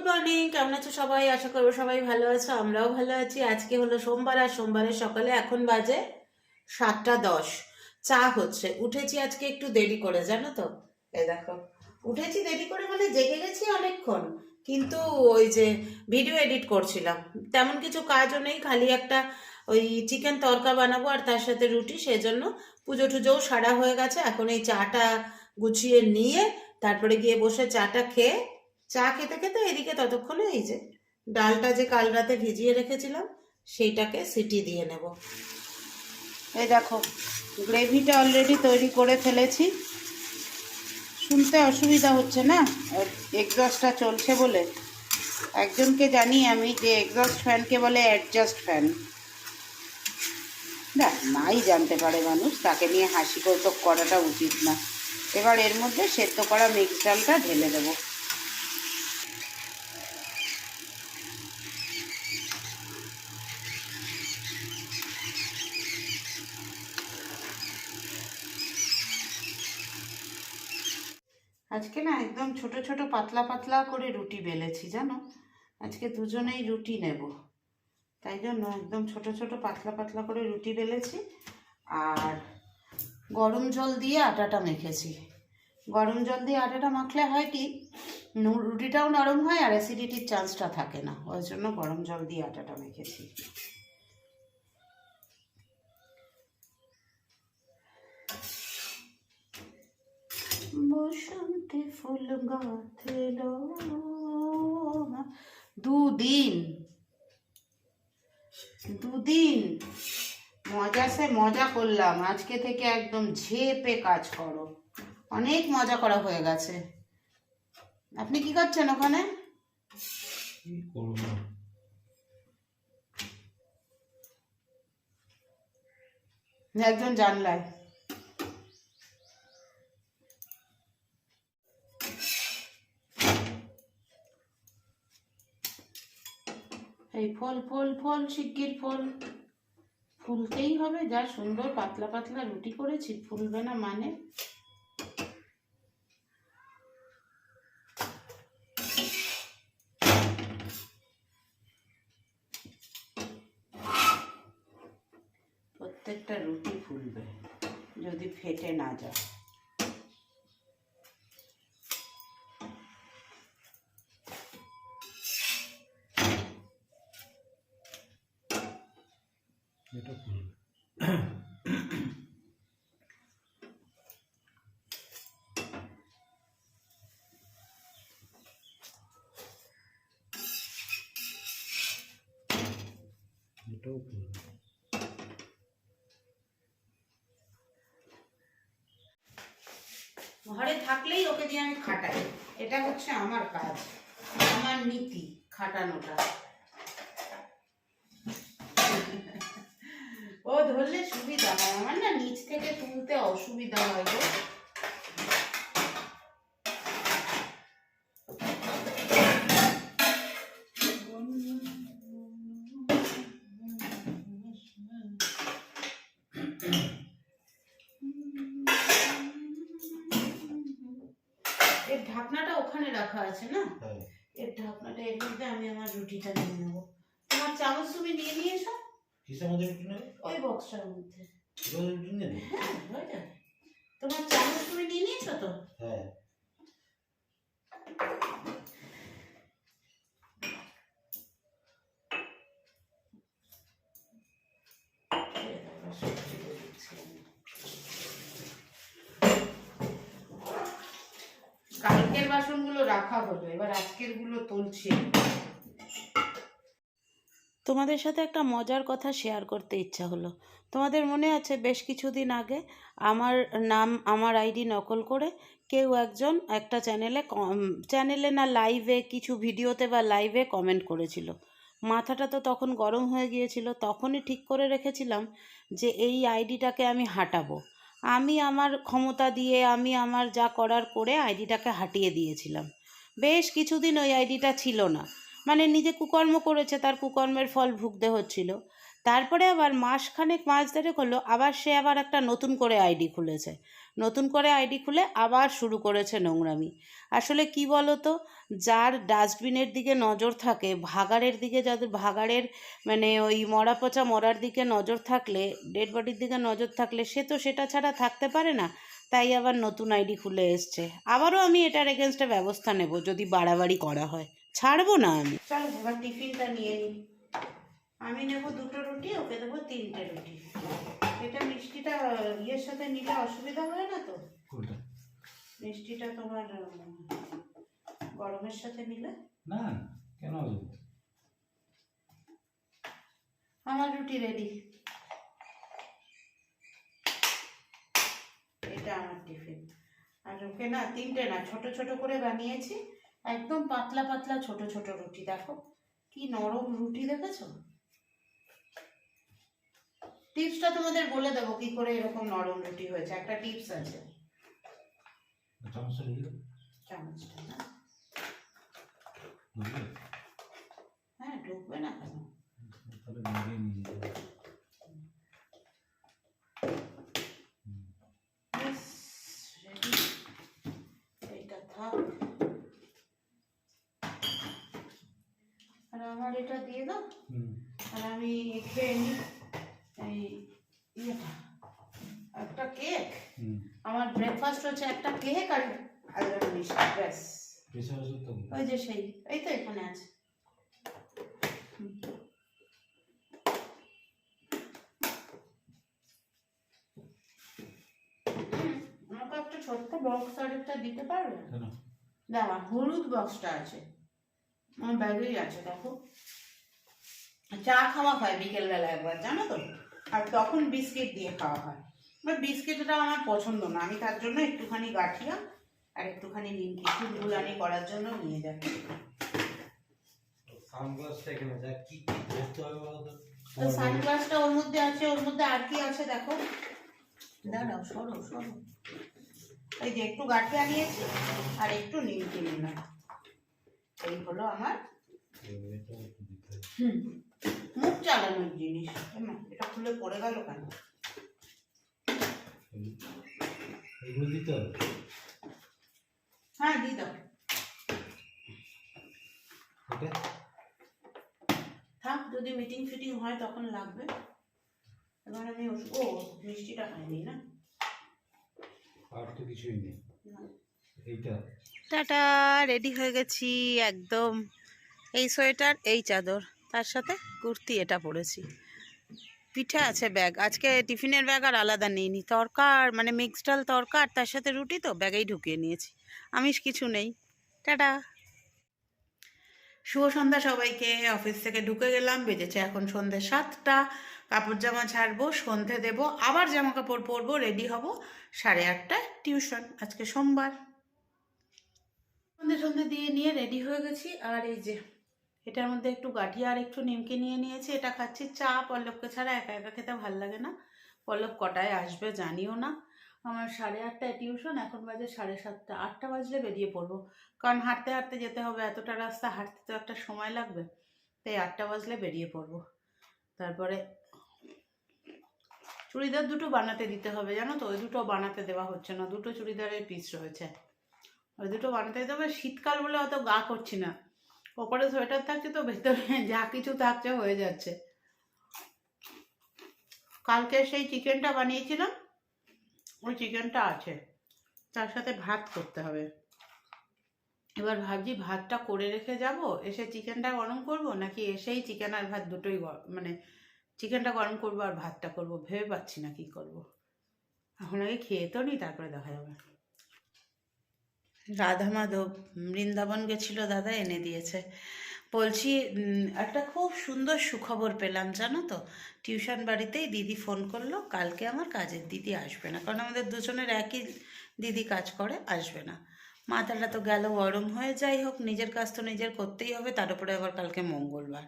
Good morning কেমন আছো সবাই? আশা করব সবাই ভালো আছো, আমরাও ভালো আছি। আজকে হলো সোমবার, আর সোমবারের সকালে এখন বাজে সাতটা দশ। চা হচ্ছে। উঠেছি আজকে একটু দেরি করে, জানো তো? এই দেখো। উঠেছি দেরি করে মানে জেগে গেছি অনেকক্ষণ, কিন্তু ওই যে ভিডিও এডিট করছিলাম। তেমন কিছু কাজও নেই, খালি একটা ওই চিকেন তরকা বানাবো আর তার সাথে রুটি, সেজন্য পুজো টুজোও সারা হয়ে গেছে। এখন এই চাটা গুছিয়ে নিয়ে তারপরে গিয়ে বসে চাটা খেয়ে চা খেতে খেতে এদিকে ততক্ষণে এই যে ডালটা যে কাল রাতে ভিজিয়ে রেখেছিলাম, সেইটাকে সিটি দিয়ে নেব। এই দেখো, গ্রেভিটা অলরেডি তৈরি করে ফেলেছি। শুনতে অসুবিধা হচ্ছে না? এক্সস্টটা চলছে বলে। একজনকে জানি আমি যে এক্সস্ট ফ্যানকে বলে অ্যাডজাস্ট ফ্যান না নাই জানতে পারে মানুষ, তাকে নিয়ে হাসি কৌতুক করাটা উচিত না। এবার এর মধ্যে সেদ্ধ করা মিক্স ডালটা ঢেলে দেবো। আজকে না একদম ছোট ছোট পাতলা পাতলা করে রুটি বেলেছি, জানো? আজকে দুজনেই রুটি নেব। তাই জন্য একদম ছোট ছোট পাতলা পাতলা করে রুটি বেলেছি। আর গরম জল দিয়ে আটাটা মেখেছি। গরম জল দিয়ে আটাটা মাখলে হয় কি রুটিটাও নরম হয় আর অ্যাসিডিটির চান্সটা থাকে না। ওই জন্য গরম জল দিয়ে আটাটা মেখেছি। বসন্তে ফুল গাথল দুদিন। দুদিন। মজা সে মজা করলাম। আজকে থেকে একদম ঝেপে কাজ করো। অনেক মজা করা হয়ে গেছে। আপনি কি করছেন ওখানে? একজন জানলায়। এই ফল ফল ফল, শিগগির ফল। ফুলতেই হবে, যা সুন্দর পাতলা পাতলা রুটি করেছি, ফুলবে না মানে। প্রত্যেকটা রুটি ফুলবে, যদি ফেটে না যায়। এটাও করবে ঘরে থাকলেই ওকে দিয়ে আমি খাটাই। এটা হচ্ছে আমার কাজ, আমার নীতি খাটানোটা। ও ধরলে সুবিধা হয়, আমার না নিচ থেকে তুলতে অসুবিধা হয় গো। ওখানে রাখা আছে না? হ্যাঁ। এর ঢাকনাটা এর মধ্যে আমি আমার রুটিটা নিয়ে নেব। তোমার চামচ তুমি নিয়ে নিয়েছো কিসের মধ্যে রুটি নেবে? ওই বক্সটার মধ্যে। রুটি নেবে? হ্যাঁ হয়ে যাবে। তোমার চামচ তুমি নিয়ে নিয়েছো তো? হ্যাঁ। রাখা হলো, এবার আজকেরগুলো তুলছি। তোমাদের সাথে একটা মজার কথা শেয়ার করতে ইচ্ছা হলো। তোমাদের মনে আছে বেশ কিছুদিন আগে আমার নাম, আমার আইডি নকল করে কেউ একজন একটা চ্যানেলে চ্যানেলে না লাইভে কিছু ভিডিওতে বা লাইভে কমেন্ট করেছিল। মাথাটা তো তখন গরম হয়ে গিয়েছিল, তখনই ঠিক করে রেখেছিলাম যে এই আইডিটাকে আমি হাঁটাবো। আমি আমার ক্ষমতা দিয়ে, আমি আমার যা করার করে আইডিটাকে হাঁটিয়ে দিয়েছিলাম। বেশ কিছুদিন ওই আইডিটা ছিল না। মানে নিজে কুকর্ম করেছে, তার কুকর্মের ফল ভুগতে হচ্ছিল। তারপরে আবার মাসখানেক, মাস ধরে হলো, আবার সে আবার একটা নতুন করে আইডি খুলেছে। নতুন করে আইডি খুলে আবার শুরু করেছে নোংরামি। আসলে কি বলো তো যার ডাস্টবিনের দিকে নজর থাকে, ভাগাড়ের দিকে যাদের, ভাগাড়ের মানে ওই মরা পচা মরার দিকে নজর থাকলে, ডেড বডির দিকে নজর থাকলে সে তো সেটা ছাড়া থাকতে পারে না। তাই আবার নতুন আইডি খুলে এসছে। আবারও আমি এটার এগেনস্টে ব্যবস্থা নেব যদি বাড়াবাড়ি করা হয়। ছাড়বো না আমি। চলো এবার টিফিনটা নিয়ে নিই আমি নেব দুটো রুটি ওকে দেবো তিনটে রুটি। এটা মিষ্টিটা ইয়ের সাথে নিলে অসুবিধা হয় না তো? মিষ্টিটা তোমার গরমের সাথে নিলে? না কেন আমার রুটি রেডি এটা আমার টিফিন। আর ওকে না তিনটে না ছোট ছোট করে বানিয়েছি। একদম পাতলা পাতলা ছোট ছোট রুটি দেখো। কি নরম রুটি দেখেছ? টিপসটা তোমাদের বলে দেবো কি করে এরকম নরম রুটি হয়েছে। একটা টিপস আছে। হ্যাঁ ঢুকবে না কেন তাহলে মিলিয়ে নিয়ে যেতে হবে। ব্যাস, ready? এইটা থাক আর আমার এটা দিয়ে দাও। আর আমি খেয়ে নিই এই ইয়েটা একটা কেক। আমার ব্রেকফাস্ট হচ্ছে একটা কেক আর আর মিষ্টি ব্যাস। প্রেশার ওষুধ তো ওই যে সেই এই তো এখানে আছে। হুম। হুম, আমাকে একটা ছোট্ট বক্স আর একটা দিতে পারবে? হলুদ বক্সটা আছে। আমার ব্যাগেই আছে দেখো। চা খাওয়া হয় বিকেলবেলা একবার জানো তো? আর তখন বিস্কিট দিয়ে খাওয়া হয়। বাট বিস্কিটটা আমার পছন্দ না আমি তার জন্য একটুখানি গাঠিয়া আর একটুখানি নিমকি ফুলগুলানি করার জন্য নিয়ে যাই। তো সানগ্লাসটা ওর মধ্যে আছে ওর মধ্যে আর কি আছে দেখো? দাঁড়াও সরো সরো। এই যে একটু গাঠিয়া নিয়েছি আর একটু নিমকি নিলাম। এই হলো আমার। হুম। মুখ চালানোর জিনিস। এটা খুলে পড়ে গেল কেন? হ্যাঁ দি দাও। থাক যদি মিটিং ফিটিং হয় তখন লাগবে। এবার আমি ও মিষ্টিটা খাইনি না? আর তো কিছুই নেই। এইটা। টাটা রেডি হয়ে গেছি একদম। এই সোয়েটার এই চাদর। তার সাথে কুর্তি এটা পরেছি। পিঠে আছে ব্যাগ। আজকে টিফিনের ব্যাগ আর আলাদা নিইনি। তরকার মানে মিক্সড ডাল তরকার, তার সাথে রুটি তো, ব্যাগেই ঢুকিয়ে নিয়েছি। আমিষ কিছু নেই। টাটা। শুভ সন্ধ্যা সবাইকে। অফিস থেকে ঢুকে গেলাম, বেজেছে এখন সন্ধ্যে সাতটা। কাপড় জামা ছাড়বো, সন্ধে দেব, আবার জামা কাপড় পরবো রেডি হব সাড়ে আটটায় টিউশন। আজকে সোমবার। সন্ধে সন্ধে দিয়ে নিয়ে রেডি হয়ে গেছি। আর এই যে এটার মধ্যে একটু গাঠিয়া আর একটু নিমকি নিয়ে নিয়েছি, এটা খাচ্ছি চা। পল্লবকে ছাড়া একা একা খেতে ভালো লাগে না। পল্লব কটায় আসবে জানিও না। আমার সাড়ে আটটায় টিউশন, এখন বাজে সাড়ে সাতটা, আটটা বাজলে বেরিয়ে পড়ব। কারণ হাঁটতে হাঁটতে যেতে হবে, এতটা রাস্তা হাঁটতে তো একটা সময় লাগবে। তাই আটটা বাজলে বেরিয়ে পড়ব। তারপরে চুড়িদার দুটো বানাতে দিতে হবে, জানো তো? ওই দুটো বানাতে দেওয়া হচ্ছে না, দুটো চুড়িদারের পিস রয়েছে। ওই দুটো বানাতে দিতে হবে। শীতকাল বলে অত গা করছি না। ওপরে সোয়েটার থাকছে তো, ভেতরে যা কিছু থাকছে হয়ে যাচ্ছে। কালকে সেই চিকেনটা বানিয়েছিলাম, ওই চিকেনটা আছে। তার সাথে ভাত করতে হবে। এবার ভাবছি ভাতটা করে রেখে যাব, এসে চিকেনটা গরম করব, নাকি এসেই চিকেন আর ভাত দুটোই মানে চিকেনটা গরম করব আর ভাতটা করব? ভেবে পাচ্ছি না কি করব। এখন আগে খেয়ে তো নি, তারপরে দেখা যাবে। রাধা মাধব, বৃন্দাবন গেছিল দাদা, এনে দিয়েছে। বলছি একটা খুব সুন্দর সুখবর পেলাম, জানো তো? টিউশন বাড়িতেই দিদি ফোন করল, কালকে আমার কাজের দিদি আসবে না, কারণ আমাদের দুজনের একই দিদি কাজ করে, আসবে না। মাথাটা তো গেল গরম হয়ে, যাই হোক, নিজের কাজ তো নিজের করতেই হবে, তার উপরে আবার কালকে মঙ্গলবার।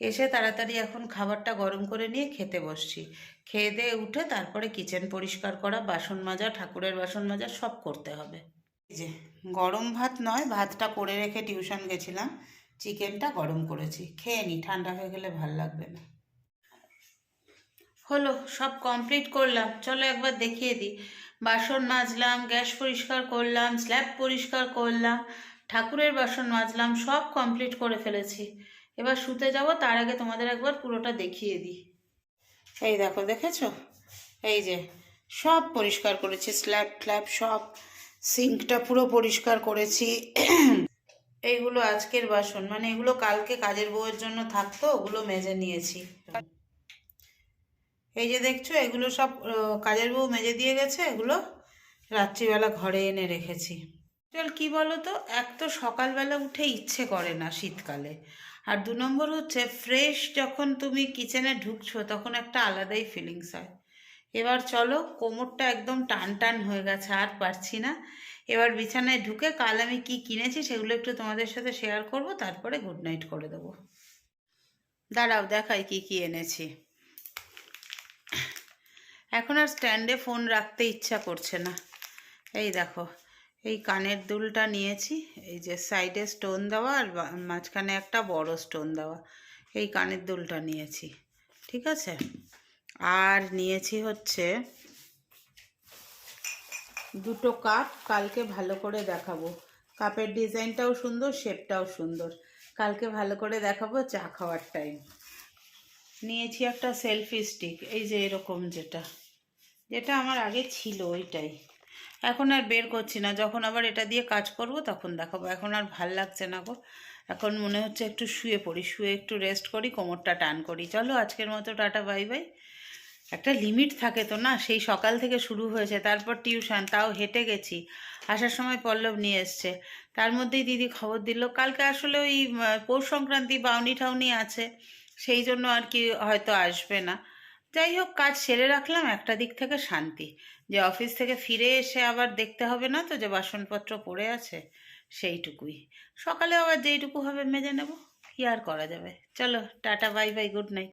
এসে তাড়াতাড়ি এখন খাবারটা গরম করে নিয়ে খেতে বসছি। খেয়ে দিয়ে উঠে তারপরে কিচেন পরিষ্কার করা, বাসন মাজা, ঠাকুরের বাসন মাজা সব করতে হবে। যে, গরম ভাত নয়, ভাতটা করে রেখে টিউশন গেছিলাম, চিকেনটা গরম করেছি। খেয়ে নি, ঠান্ডা হয়ে গেলে ভালো লাগবে না। হলো, সব কমপ্লিট করলাম। চলো একবার দেখিয়ে দিই। বাসন মাজলাম, গ্যাস পরিষ্কার করলাম স্ল্যাব পরিষ্কার করলাম, ঠাকুরের বাসন মাজলাম, সব কমপ্লিট করে ফেলেছি। এবার শুতে যাব, তার আগে তোমাদের একবার পুরোটা দেখিয়ে দিই। এই দেখো, দেখেছ? এই যে, সব পরিষ্কার করেছি স্ল্যাব ফ্ল্যাব সব। সিঙ্কটা পুরো পরিষ্কার করেছি। এইগুলো আজকের বাসন। মানে এগুলো কালকে কাজের বউয়ের জন্য থাকতো, ওগুলো মেজে নিয়েছি। এই যে দেখছ, এগুলো সব কাজের বউ মেজে দিয়ে গেছে, এগুলো রাত্রিবেলা ঘরে এনে রেখেছি। চল কি বলো তো এক তো সকালবেলা উঠে ইচ্ছে করে না শীতকালে। আর দু নম্বর হচ্ছে, ফ্রেশ যখন তুমি কিচেনে ঢুকছো, তখন একটা আলাদাই ফিলিংস হয়। এবার চলো, কোমরটা একদম টান টান হয়ে গেছে, আর পারছি না। এবার বিছানায় ঢুকে কাল আমি কি কিনেছি সেগুলো একটু তোমাদের সাথে শেয়ার করব, তারপরে গুড নাইট করে দেবো। দাঁড়াও, দেখাই কি কি এনেছি। এখন আর স্ট্যান্ডে ফোন রাখতে ইচ্ছা করছে না। এই দেখো, এই কানের দুলটা নিয়েছি, এই যে সাইডে স্টোন দেওয়া আর মাঝখানে একটা বড় স্টোন দেওয়া, এই কানের দুলটা নিয়েছি, ঠিক আছে? আর নিয়েছি হচ্ছে দুটো কাপ কালকে ভালো করে দেখাবো। কাপের ডিজাইনটাও সুন্দর, শেপটাও সুন্দর। কালকে ভালো করে দেখাবো চা খাওয়ার টাইম নিয়েছি একটা সেলফি স্টিক এই যে এরকম যেটা। যেটা আমার আগে ছিল ওইটাই। এখন আর বের করছি না, যখন আবার এটা দিয়ে কাজ করব তখন দেখাবো। এখন আর ভালো লাগছে না গো। এখন মনে হচ্ছে একটু শুয়ে পড়ি, শুয়ে একটু রেস্ট করি, কোমরটা টান করি। চলো আজকের মতো টাটা বাই বাই একটা লিমিট থাকে তো না? সেই সকাল থেকে শুরু হয়েছে, তারপর টিউশন তাও হেঁটে গেছি। আসার সময় পল্লব নিয়ে এসছে। তার মধ্যেই দিদি খবর দিল, কালকে আসলে ওই পৌষ সংক্রান্তি বাউনি ঠাউনি আছে, সেই জন্য আর কি হয়তো আসবে না। যাই হোক, কাজ সেরে রাখলাম, একটা দিক থেকে শান্তি। যে অফিস থেকে ফিরে এসে আবার দেখতে হবে না তো যে বাসনপত্র পড়ে আছে, সেইটুকুই। সকালে আবার যেইটুকু হবে মেজে নেব, কি আর করা যাবে? চলো, tata bye bye good night